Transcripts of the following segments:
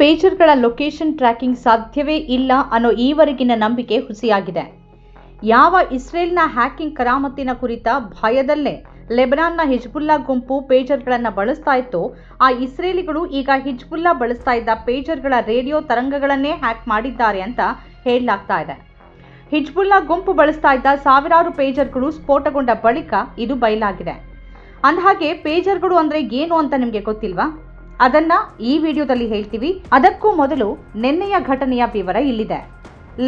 ಪೇಜರ್ಗಳ location tracking ಸಾಧ್ಯವೇ ಇಲ್ಲ ಅನ್ನೋ ಈವರೆಗಿನ ನಂಬಿಕೆ ಹುಸಿಯಾಗಿದೆ. ಯಾವ ಇಸ್ರೇಲ್ನ ಹ್ಯಾಕಿಂಗ್ ಕರಾಮತ್ತಿನ ಕುರಿತ ಭಯದಲ್ಲೇ ಲೆಬನಾನ್ನ ಹಿಜ್ಬುಲ್ಲಾ ಗುಂಪು ಪೇಜರ್ಗಳನ್ನು ಬಳಸ್ತಾ ಇತ್ತು. ಆ ಇಸ್ರೇಲಿಗಳು ಈಗ ಹಿಜ್ಬುಲ್ಲಾ ಬಳಸ್ತಾ ಇದ್ದ ಪೇಜರ್ಗಳ ರೇಡಿಯೋ ತರಂಗಗಳನ್ನೇ ಹ್ಯಾಕ್ ಮಾಡಿದ್ದಾರೆ ಅಂತ ಹೇಳಲಾಗ್ತಾ ಇದೆ. ಹಿಜ್ಬುಲ್ಲಾ ಗುಂಪು ಬಳಸ್ತಾ ಇದ್ದ ಸಾವಿರಾರು ಪೇಜರ್ಗಳು ಸ್ಫೋಟಗೊಂಡ ಬಳಿಕ ಇದು ಬಯಲಾಗಿದೆ. ಅಂದಹಾಗೆ ಪೇಜರ್ಗಳು ಅಂದರೆ ಏನು ಅಂತ ನಿಮಗೆ ಗೊತ್ತಿಲ್ವಾ? ಅದನ್ನ ಈ ವಿಡಿಯೋದಲ್ಲಿ ಹೇಳ್ತೀವಿ. ಅದಕ್ಕೂ ಮೊದಲು ನಿನ್ನೆಯ ಘಟನೆಯ ವಿವರ ಇಲ್ಲಿದೆ.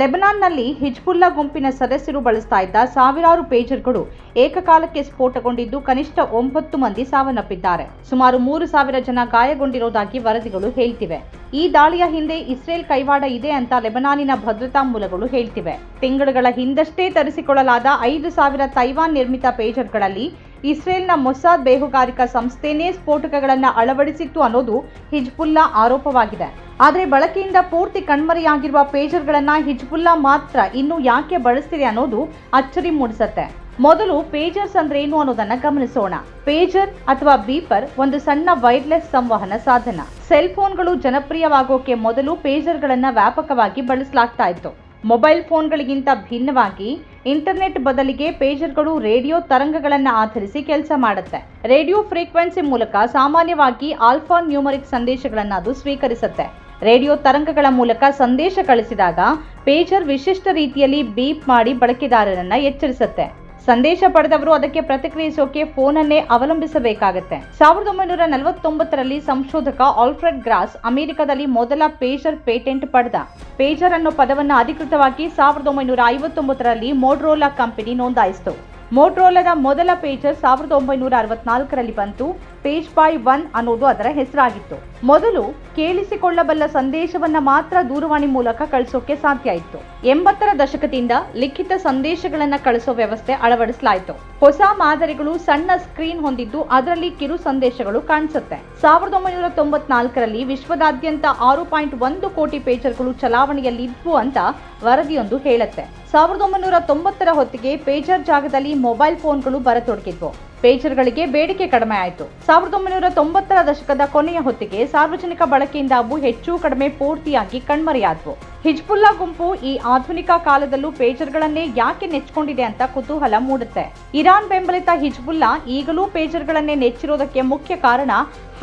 ಲೆಬನಾನ್ನಲ್ಲಿ ಹಿಜ್ಬುಲ್ಲಾ ಗುಂಪಿನ ಸದಸ್ಯರು ಬಳಸ್ತಾ ಇದ್ದ ಸಾವಿರಾರು ಪೇಜರ್ಗಳು ಏಕಕಾಲಕ್ಕೆ ಸ್ಫೋಟಗೊಂಡಿದ್ದು ಕನಿಷ್ಠ ಒಂಬತ್ತು ಮಂದಿ ಸಾವನ್ನಪ್ಪಿದ್ದಾರೆ. ಸುಮಾರು ಮೂರು ಸಾವಿರ ಜನ ಗಾಯಗೊಂಡಿರೋದಾಗಿ ವರದಿಗಳು ಹೇಳ್ತಿವೆ. ಈ ದಾಳಿಯ ಹಿಂದೆ ಇಸ್ರೇಲ್ ಕೈವಾಡ ಇದೆ ಅಂತ ಲೆಬನಾನಿನ ಭದ್ರತಾ ಮೂಲಗಳು ಹೇಳ್ತಿವೆ. ತಿಂಗಳುಗಳ ಹಿಂದಷ್ಟೇ ತರಿಸಿಕೊಳ್ಳಲಾದ ಐದು ಸಾವಿರ ತೈವಾನ್ ನಿರ್ಮಿತ ಪೇಜರ್ಗಳಲ್ಲಿ ಇಸ್ರೇಲ್ನ ಮೊಸಾದ್ ಬೇಹುಗಾರಿಕಾ ಸಂಸ್ಥೆನೇ ಸ್ಫೋಟಕಗಳನ್ನು ಅಳವಡಿಸಿತ್ತು ಅನ್ನೋದು ಹಿಜ್ಬುಲ್ಲಾ ಆರೋಪವಾಗಿದೆ. ಆದರೆ ಬಳಕೆಯಿಂದ ಪೂರ್ತಿ ಕಣ್ಮರೆಯಾಗಿರುವ ಪೇಜರ್ಗಳನ್ನು ಹಿಜ್ಬುಲ್ಲಾ ಮಾತ್ರ ಇನ್ನು ಯಾಕೆ ಬಳಸ್ತಿದೆ ಅನ್ನೋದು ಅಚ್ಚರಿ ಮೂಡಿಸುತ್ತೆ. ಮೊದಲು ಪೇಜರ್ಸ್ ಅಂದ್ರೆ ಏನು ಅನ್ನೋದನ್ನ ಗಮನಿಸೋಣ. ಪೇಜರ್ ಅಥವಾ ಬೀಪರ್ ಒಂದು ಸಣ್ಣ ವೈರ್ಲೆಸ್ ಸಂವಹನ ಸಾಧನ. ಸೆಲ್ ಫೋನ್ಗಳು ಜನಪ್ರಿಯವಾಗೋಕೆ ಮೊದಲು ಪೇಜರ್ಗಳನ್ನ ವ್ಯಾಪಕವಾಗಿ ಬಳಸಲಾಗ್ತಾ ಇತ್ತು. ಮೊಬೈಲ್ ಫೋನ್ಗಳಿಗಿಂತ ಭಿನ್ನವಾಗಿ ಇಂಟರ್ನೆಟ್ ಬದಲಿಗೆ ಪೇಜರ್ಗಳು, ರೇಡಿಯೋ ತರಂಗಗಳನ್ನು ಆಧರಿಸಿ ಕೆಲಸ ಮಾಡುತ್ತೆ. ರೇಡಿಯೋ ಫ್ರೀಕ್ವೆನ್ಸಿ ಮೂಲಕ ಸಾಮಾನ್ಯವಾಗಿ ಆಲ್ಫಾ ನ್ಯೂಮರಿಕ್ ಸಂದೇಶಗಳನ್ನು ಅದು ಸ್ವೀಕರಿಸುತ್ತೆ. ರೇಡಿಯೋ ತರಂಗಗಳ ಮೂಲಕ ಸಂದೇಶ ಕಳಿಸಿದಾಗ ಪೇಜರ್ ವಿಶಿಷ್ಟ ರೀತಿಯಲ್ಲಿ ಬೀಪ್ ಮಾಡಿ ಬಳಕೆದಾರರನ್ನ ಎಚ್ಚರಿಸುತ್ತೆ. ಸಂದೇಶ ಪಡೆದವರು ಅದಕ್ಕೆ ಪ್ರತಿಕ್ರಿಯಿಸೋಕೆ ಫೋನನ್ನೇ ಅವಲಂಬಿಸಬೇಕಾಗತ್ತೆ. ಸಾವಿರದ ಒಂಬೈನೂರ ನಲವತ್ತೊಂಬತ್ತರಲ್ಲಿ ಸಂಶೋಧಕ ಆಲ್ಫ್ರೆಡ್ ಗ್ರಾಸ್ ಅಮೆರಿಕದಲ್ಲಿ ಮೊದಲ ಪೇಜರ್ ಪೇಟೆಂಟ್ ಪಡೆದ. ಪೇಜರ್ ಅನ್ನೋ ಪದವನ್ನು ಅಧಿಕೃತವಾಗಿ ಸಾವಿರದ ಒಂಬೈನೂರ ಐವತ್ತೊಂಬತ್ತರಲ್ಲಿ ಮೋಡ್ರೋಲಾ ಕಂಪನಿ ನೋಂದಾಯಿಸಿತು. ಮೋಟ್ರೋಲಾದ ಮೊದಲ ಪೇಜರ್ ಸಾವಿರದ ಒಂಬೈನೂರ ಅರವತ್ನಾಲ್ಕರಲ್ಲಿ ಬಂತು. ಪೇಜ್ ಬಾಯ್ ಒನ್ ಅನ್ನೋದು ಅದರ ಹೆಸರಾಗಿತ್ತು. ಮೊದಲು ಕೇಳಿಸಿಕೊಳ್ಳಬಲ್ಲ ಸಂದೇಶವನ್ನ ಮಾತ್ರ ದೂರವಾಣಿ ಮೂಲಕ ಕಳಿಸೋಕೆ ಸಾಧ್ಯ ಇತ್ತು. ಎಂಬತ್ತರ ದಶಕದಿಂದ ಲಿಖಿತ ಸಂದೇಶಗಳನ್ನ ಕಳಿಸೋ ವ್ಯವಸ್ಥೆ ಅಳವಡಿಸಲಾಯಿತು. ಹೊಸ ಮಾದರಿಗಳು ಸಣ್ಣ ಸ್ಕ್ರೀನ್ ಹೊಂದಿದ್ದು ಅದರಲ್ಲಿ ಕಿರು ಸಂದೇಶಗಳು ಕಾಣಿಸುತ್ತೆ. ಸಾವಿರದ ಒಂಬೈನೂರ ತೊಂಬತ್ನಾಲ್ಕರಲ್ಲಿ ವಿಶ್ವದಾದ್ಯಂತ ಆರು ಪಾಯಿಂಟ್ ಒಂದು ಕೋಟಿ ಪೇಜರ್ಗಳು ಚಲಾವಣೆಯಲ್ಲಿದ್ವು ಅಂತ ವರದಿಯೊಂದು ಹೇಳುತ್ತೆ. ಸಾವಿರದ ಒಂಬೈನೂರ ತೊಂಬತ್ತರ ಹೊತ್ತಿಗೆ ಪೇಜರ್ ಜಾಗದಲ್ಲಿ ಮೊಬೈಲ್ ಫೋನ್ಗಳು ಬರತೊಡಗಿದ್ವು. ಪೇಜರ್ಗಳಿಗೆ ಬೇಡಿಕೆ ಕಡಿಮೆ ಆಯಿತು. ಸಾವಿರದ ಒಂಬೈನೂರ ತೊಂಬತ್ತರ ದಶಕದ ಕೊನೆಯ ಹೊತ್ತಿಗೆ ಸಾರ್ವಜನಿಕ ಬಳಕೆಯಿಂದ ಅವು ಹೆಚ್ಚು ಕಡಿಮೆ ಪೂರ್ತಿಯಾಗಿ ಕಣ್ಮರೆಯಾದವು. ಹಿಜ್ಬುಲ್ಲಾ ಗುಂಪು ಈ ಆಧುನಿಕ ಕಾಲದಲ್ಲೂ ಪೇಜರ್ಗಳನ್ನೇ ಯಾಕೆ ನೆಚ್ಚಿಕೊಂಡಿದೆ ಅಂತ ಕುತೂಹಲ ಮೂಡುತ್ತೆ. ಇರಾನ್ ಬೆಂಬಲಿತ ಹಿಜ್ಬುಲ್ಲಾ ಈಗಲೂ ಪೇಜರ್ಗಳನ್ನೇ ನೆಚ್ಚಿರೋದಕ್ಕೆ ಮುಖ್ಯ ಕಾರಣ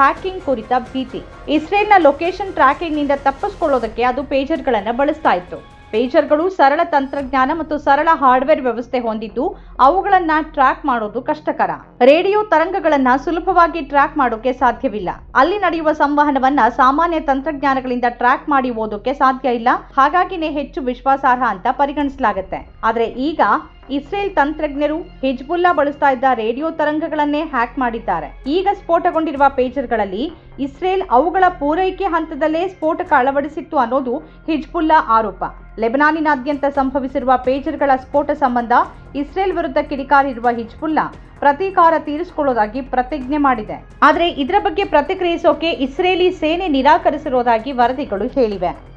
ಹ್ಯಾಕಿಂಗ್ ಕುರಿತ ಭೀತಿ. ಇಸ್ರೇಲ್ನ ಲೊಕೇಶನ್ ಟ್ರ್ಯಾಕಿಂಗ್ನಿಂದ ತಪ್ಪಿಸ್ಕೊಳ್ಳೋದಕ್ಕೆ ಅದು ಪೇಜರ್ಗಳನ್ನು ಬಳಸ್ತಾ ಇತ್ತು. ಪೇಜರ್ಗಳು ಸರಳ ತಂತ್ರಜ್ಞಾನ ಮತ್ತು ಸರಳ ಹಾರ್ಡ್ವೇರ್ ವ್ಯವಸ್ಥೆ ಹೊಂದಿದ್ದು ಅವುಗಳನ್ನ ಟ್ರ್ಯಾಕ್ ಮಾಡೋದು ಕಷ್ಟಕರ. ರೇಡಿಯೋ ತರಂಗಗಳನ್ನ ಸುಲಭವಾಗಿ ಟ್ರ್ಯಾಕ್ ಮಾಡೋಕೆ ಸಾಧ್ಯವಿಲ್ಲ. ಅಲ್ಲಿ ನಡೆಯುವ ಸಂವಹನವನ್ನ ಸಾಮಾನ್ಯ ತಂತ್ರಜ್ಞಾನಗಳಿಂದ ಟ್ರ್ಯಾಕ್ ಮಾಡಿ ಓದೋಕೆ ಸಾಧ್ಯ ಇಲ್ಲ. ಹಾಗಾಗಿನೇ ಹೆಚ್ಚು ವಿಶ್ವಾಸಾರ್ಹ ಅಂತ ಪರಿಗಣಿಸಲಾಗುತ್ತೆ. ಆದ್ರೆ ಈಗ ಇಸ್ರೇಲ್ ತಂತ್ರಜ್ಞರು ಹಿಜ್ಬುಲ್ಲಾ ಬಳಸ್ತಾ ಇದ್ದ ರೇಡಿಯೋ ತರಂಗಗಳನ್ನೇ ಹ್ಯಾಕ್ ಮಾಡಿದ್ದಾರೆ. ಈಗ ಸ್ಫೋಟಗೊಂಡಿರುವ ಪೇಜರ್ಗಳಲ್ಲಿ ಇಸ್ರೇಲ್ ಅವುಗಳ ಪೂರೈಕೆ ಹಂತದಲ್ಲೇ ಸ್ಫೋಟಕ ಅಳವಡಿಸಿತ್ತು ಅನ್ನೋದು ಹಿಜ್ಬುಲ್ಲಾ ಆರೋಪ. ಲೆಬನಾನಿನಾದ್ಯಂತ ಸಂಭವಿಸಿರುವ ಪೇಜರ್ಗಳ ಸ್ಫೋಟ ಸಂಬಂಧ ಇಸ್ರೇಲ್ ವಿರುದ್ಧ ಕಿಡಿಕಾರಿರುವ ಹಿಜ್ಬುಲ್ಲಾ ಪ್ರತೀಕಾರ ತೀರಿಸಿಕೊಳ್ಳೋದಾಗಿ ಪ್ರತಿಜ್ಞೆ ಮಾಡಿದೆ. ಆದರೆ ಇದರ ಬಗ್ಗೆ ಪ್ರತಿಕ್ರಿಯಿಸೋಕೆ ಇಸ್ರೇಲಿ ಸೇನೆ ನಿರಾಕರಿಸಿರೋದಾಗಿ ವರದಿಗಳು ಹೇಳಿವೆ.